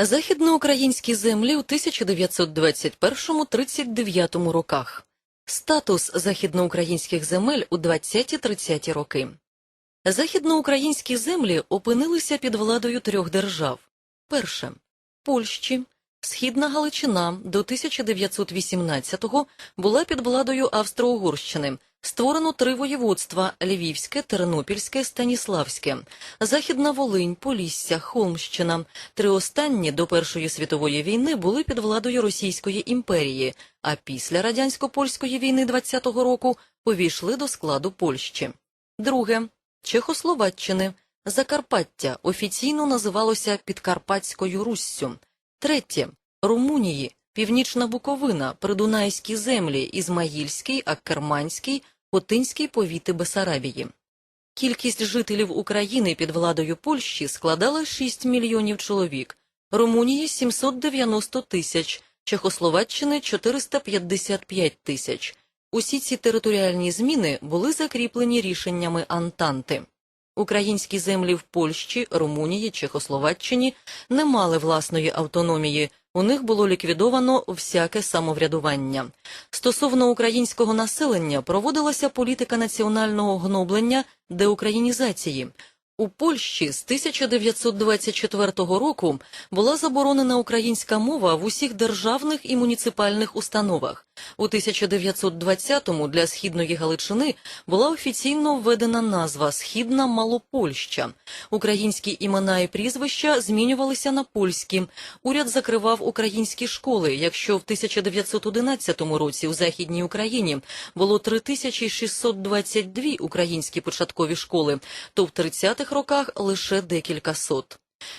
Західноукраїнські землі у 1921-39 роках. Статус західноукраїнських земель у 20-30 роки. Західноукраїнські землі опинилися під владою трьох держав. Перше Польщі. Східна Галичина до 1918-го була під владою Австро-Угорщини. Створено три воєводства – Львівське, Тернопільське, Станіславське, Західна Волинь, Полісся, Холмщина. Три останні до Першої світової війни були під владою Російської імперії, а після радянсько-польської війни 20-го року повійшли до складу Польщі. Друге – Чехословаччини. Закарпаття офіційно називалося Підкарпатською Руссю. Третє – Румунії, Північна Буковина, Придунайські землі, Ізмаїльський, Аккерманський, Хотинський повіти Бесарабії. Кількість жителів України під владою Польщі складала 6 мільйонів чоловік, Румунії – 790 тисяч, Чехословаччини – 455 тисяч. Усі ці територіальні зміни були закріплені рішеннями Антанти. Українські землі в Польщі, Румунії, Чехословаччині не мали власної автономії, у них було ліквідовано всяке самоврядування. Стосовно українського населення проводилася політика національного гноблення, деукраїнізації. У Польщі з 1924 року була заборонена українська мова в усіх державних і муніципальних установах. У 1920-му для Східної Галичини була офіційно введена назва Східна Малопольща. Українські імена і прізвища змінювалися на польські. Уряд закривав українські школи. Якщо в 1911 році у Західній Україні було 3622 українські початкові школи, то в 30-х роках лише декілька сот.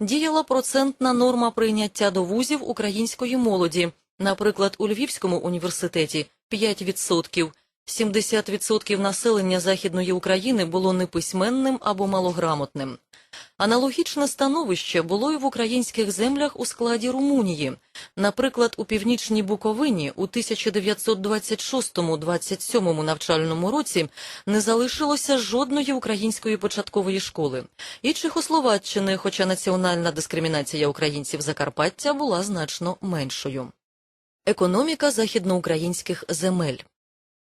Діяла процентна норма прийняття до вузів української молоді. Наприклад, у Львівському університеті 5%, 70% населення Західної України було неписьменним або малограмотним. Аналогічне становище було і в українських землях у складі Румунії. Наприклад, у північній Буковині у 1926-27 навчальному році не залишилося жодної української початкової школи. І Чехословаччини, хоча національна дискримінація українців Закарпаття була значно меншою. Економіка західноукраїнських земель.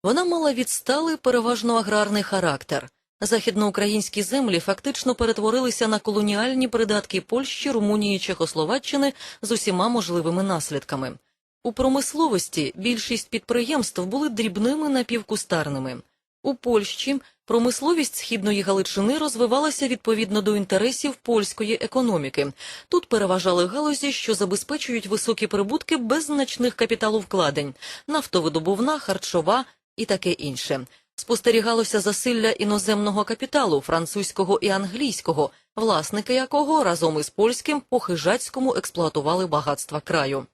Вона мала відсталий переважно аграрний характер. Західноукраїнські землі фактично перетворилися на колоніальні придатки Польщі, Румунії, Чехословаччини з усіма можливими наслідками. У промисловості більшість підприємств були дрібними напівкустарними. У Польщі промисловість східної Галичини розвивалася відповідно до інтересів польської економіки. Тут переважали галузі, що забезпечують високі прибутки без значних капіталовкладень – нафтовидобувна, харчова і таке інше. Спостерігалося засилля іноземного капіталу, французького і англійського, власники якого разом із польським по хижацькому експлуатували багатства краю.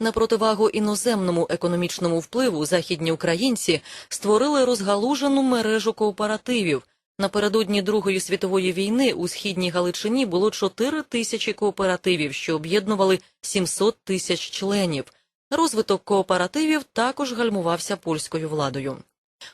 На противагу іноземному економічному впливу західні українці створили розгалужену мережу кооперативів. Напередодні Другої світової війни у східній Галичині було 4 тисячі кооперативів, що об'єднували 700 тисяч членів. Розвиток кооперативів також гальмувався польською владою.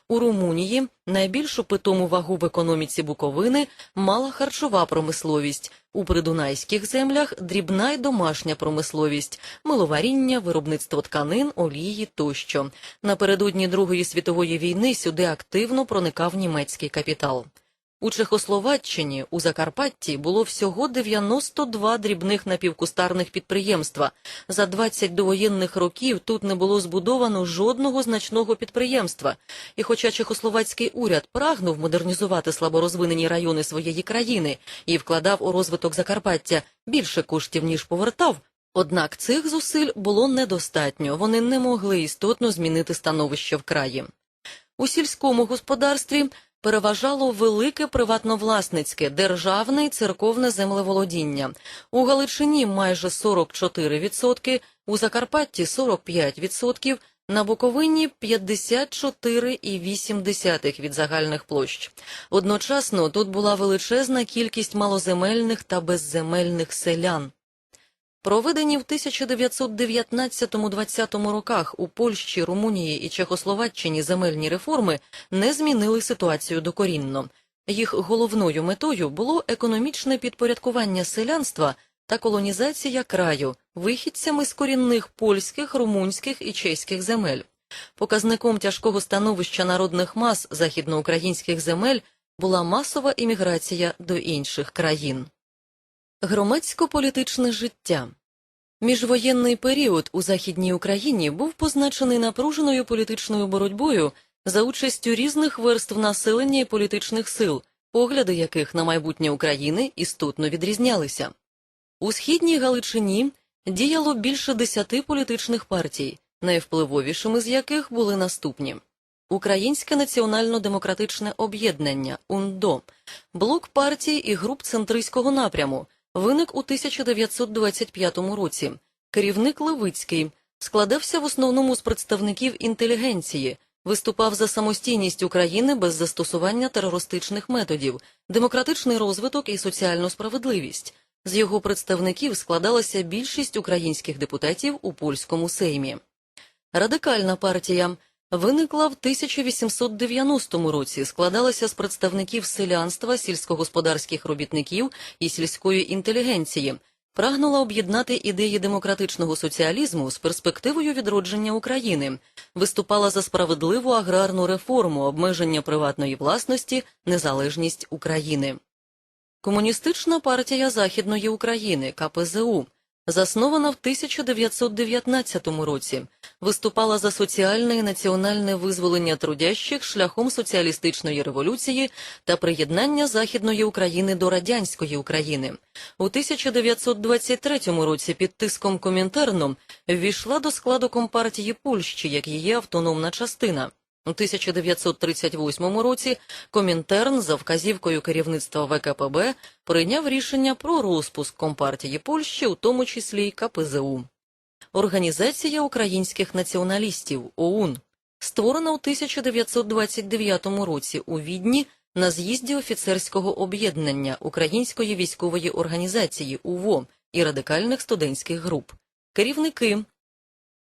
У Румунії найбільшу питому вагу в економіці Буковини мала харчова промисловість, у придунайських землях дрібна й домашня промисловість, миловаріння, виробництво тканин, олії тощо. Напередодні Другої світової війни сюди активно проникав німецький капітал. У Чехословаччині у Закарпатті було всього 92 дрібних напівкустарних підприємства. За 20 довоєнних років тут не було збудовано жодного значного підприємства. І хоча чехословацький уряд прагнув модернізувати слаборозвинені райони своєї країни і вкладав у розвиток Закарпаття більше коштів, ніж повертав, однак цих зусиль було недостатньо, вони не могли істотно змінити становище в краї. У сільському господарстві переважало велике приватновласницьке, державне і церковне землеволодіння. У Галичині майже 44%, у Закарпатті 45%, на Буковині 54,8% від загальних площ. Одночасно тут була величезна кількість малоземельних та безземельних селян. Проведені в 1919-20 роках у Польщі, Румунії і Чехословаччині земельні реформи не змінили ситуацію докорінно. Їх головною метою було економічне підпорядкування селянства та колонізація краю вихідцями з корінних польських, румунських і чеських земель. Показником тяжкого становища народних мас західноукраїнських земель була масова імміграція до інших країн. Громадсько-політичне життя Міжвоєнний період у Західній Україні був позначений напруженою політичною боротьбою за участю різних верств населення і політичних сил, погляди яких на майбутнє України істотно відрізнялися. У східній Галичині діяло більше десяти політичних партій, найвпливовішими з яких були наступні. Українське національно-демократичне об'єднання УНДО, блок партій і груп центристського напряму, виник у 1925 році. Керівник Левицький складався в основному з представників інтелігенції, виступав за самостійність України без застосування терористичних методів, демократичний розвиток і соціальну справедливість. З його представників складалася більшість українських депутатів у польському сеймі. Радикальна партія виникла в 1890 році, складалася з представників селянства, сільськогосподарських робітників і сільської інтелігенції, прагнула об'єднати ідеї демократичного соціалізму з перспективою відродження України, виступала за справедливу аграрну реформу, обмеження приватної власності, незалежність України. Комуністична партія Західної України КПЗУ заснована в 1919 році, виступала за соціальне і національне визволення трудящих шляхом соціалістичної революції та приєднання Західної України до радянської України. У 1923 році під тиском Комінтерном ввійшла до складу Компартії Польщі як її автономна частина. У 1938 році Комінтерн за вказівкою керівництва ВКПБ прийняв рішення про розпуск Компартії Польщі, у тому числі й КПЗУ. Організація українських націоналістів ОУН створена у 1929 році у Відні на з'їзді офіцерського об'єднання Української військової організації УВО і радикальних студентських груп. Керівники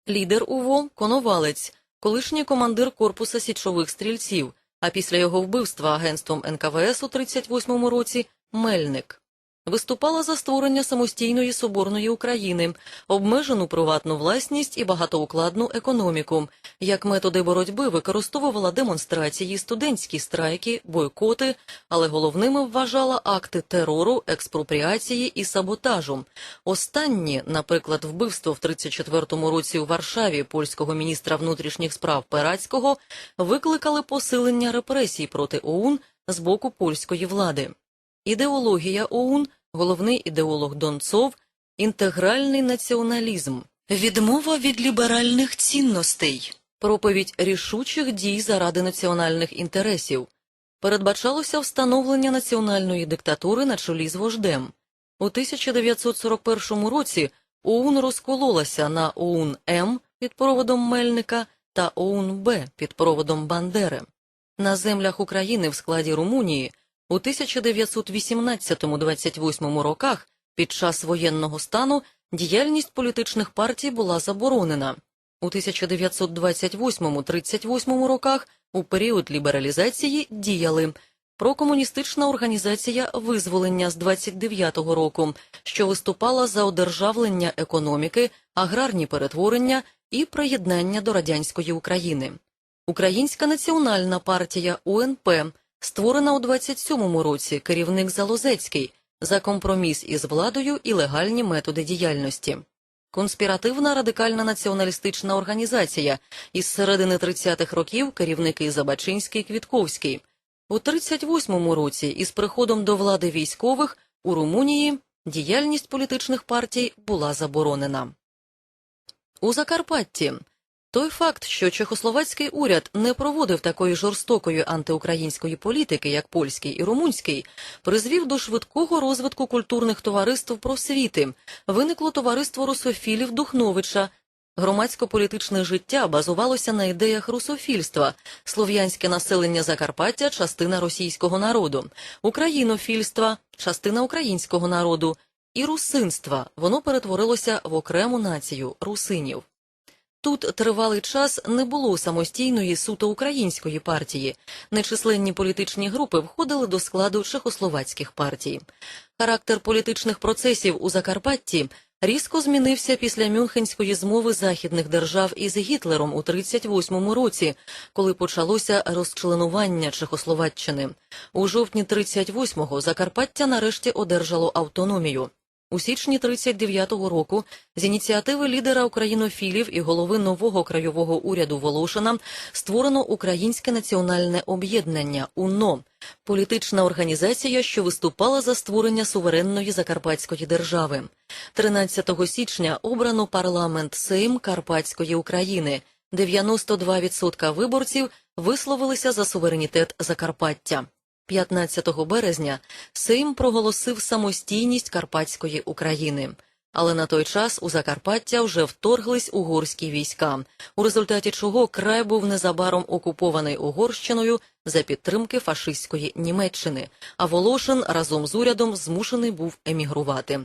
лідер УВО Коновалець колишній командир корпуса січових стрільців, а після його вбивства агентством НКВС у 38-му році Мельник. Виступала за створення самостійної соборної України, обмежену приватну власність і багатоукладну економіку. Як методи боротьби використовувала демонстрації, студентські страйки, бойкоти, але головними вважала акти терору, експропріації і саботажу. Останні, наприклад, вбивство в 34-му році у Варшаві польського міністра внутрішніх справ Перацького, викликали посилення репресій проти ОУН з боку польської влади. Ідеологія ОУН, головний ідеолог Донцов, інтегральний націоналізм, відмова від ліберальних цінностей, проповідь рішучих дій заради національних інтересів. Передбачалося встановлення національної диктатури на чолі з вождем. У 1941 році ОУН розкололася на ОУН М під проводом Мельника та ОУН Б під проводом Бандери. На землях України в складі Румунії у 1918-28 роках під час воєнного стану діяльність політичних партій була заборонена. У 1928-38 роках у період лібералізації діяли прокомуністична організація визволення з 29-го року, що виступала за одержавлення економіки, аграрні перетворення і приєднання до радянської України. Українська національна партія УНП створена у 27-му році керівник Залозецький за компроміс із владою і легальні методи діяльності. Конспіративна радикальна націоналістична організація із середини 30-х років керівники Забачинський Квітковський. У 38-му році із приходом до влади військових у Румунії діяльність політичних партій була заборонена. У Закарпатті той факт, що чехословацький уряд не проводив такої жорстокої антиукраїнської політики, як польський і румунський, призвів до швидкого розвитку культурних товариств просвіти. Виникло товариство русофілів Духновича. Громадсько-політичне життя базувалося на ідеях русофільства, слов'янське населення Закарпаття частина російського народу, українофільства частина українського народу, і русинства воно перетворилося в окрему націю русинів. Тут тривалий час не було самостійної суто української партії. Нечисленні політичні групи входили до складу чехословацьких партій. Характер політичних процесів у Закарпатті різко змінився після Мюнхенської змови західних держав із Гітлером у 38-му році, коли почалося розчленування Чехословаччини. У жовтні 38-го Закарпаття нарешті одержало автономію. У січні 39-го року з ініціативи лідера українофілів і голови нового краєвого уряду Волошина створено Українське національне об'єднання УНО, політична організація, що виступала за створення суверенної закарпатської держави. 13 січня обрано парламент Сейм Карпатської України. 92% виборців висловилися за суверенітет Закарпаття. 15 березня Сейм проголосив самостійність Карпатської України. Але на той час у Закарпаття вже вторглись угорські війська, у результаті чого край був незабаром окупований Угорщиною за підтримки фашистської Німеччини, а Волошин разом з урядом змушений був емігрувати.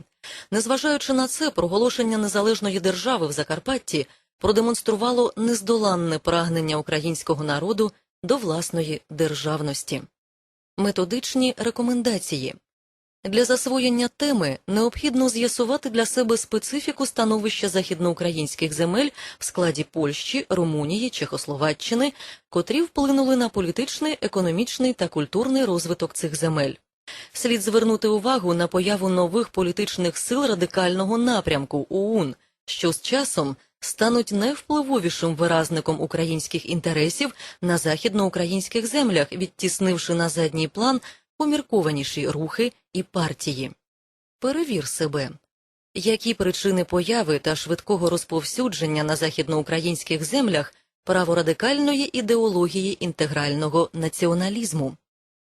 Незважаючи на це, проголошення незалежної держави в Закарпатті продемонструвало нездоланне прагнення українського народу до власної державності. Методичні рекомендації для засвоєння теми необхідно з'ясувати для себе специфіку становища західноукраїнських земель в складі Польщі, Румунії, Чехословаччини, котрі вплинули на політичний, економічний та культурний розвиток цих земель. Слід звернути увагу на появу нових політичних сил радикального напрямку ОУН, що з часом стануть найвпливовішим виразником українських інтересів на західноукраїнських землях, відтіснивши на задній план поміркованіші рухи і партії. Перевір себе. Які причини появи та швидкого розповсюдження на західноукраїнських землях праворадикальної ідеології інтегрального націоналізму?